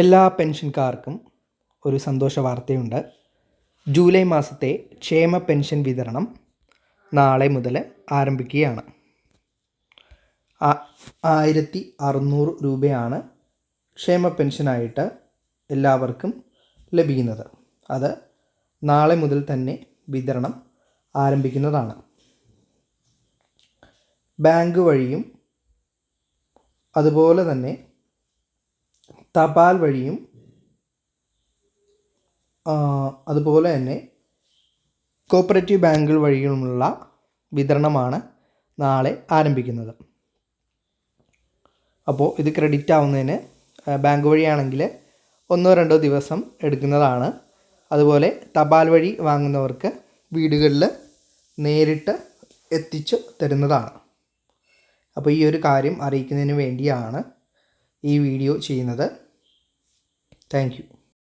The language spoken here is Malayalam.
എല്ലാ പെൻഷൻകാർക്കും ഒരു സന്തോഷ വാർത്തയുണ്ട്. ജൂലൈ മാസത്തെ ക്ഷേമ പെൻഷൻ വിതരണം നാളെ മുതൽ ആരംഭിക്കുകയാണ്. ആയിരത്തി അറുന്നൂറ് രൂപയാണ് ക്ഷേമ പെൻഷനായിട്ട് എല്ലാവർക്കും ലഭിക്കുന്നത്. അത് നാളെ മുതൽ തന്നെ വിതരണം ആരംഭിക്കുന്നതാണ്. ബാങ്ക് വഴിയും അതുപോലെ തന്നെ തപാൽ വഴിയും അതുപോലെ തന്നെ കോപ്പറേറ്റീവ് ബാങ്കുകൾ വഴിയുമുള്ള വിതരണമാണ് നാളെ ആരംഭിക്കുന്നത്. അപ്പോൾ ഇത് ക്രെഡിറ്റ് ആവുന്നതിന് ബാങ്ക് വഴിയാണെങ്കിൽ ഒന്നോ രണ്ടോ ദിവസം എടുക്കുന്നതാണ്. അതുപോലെ തപാൽ വഴി വാങ്ങുന്നവർക്ക് വീടുകളിൽ നേരിട്ട് എത്തിച്ചു തരുന്നതാണ്. അപ്പോൾ ഈ ഒരു കാര്യം അറിയിക്കുന്നതിന് വേണ്ടിയാണ് ഈ വീഡിയോ ചെയ്യുന്നത്. താങ്ക്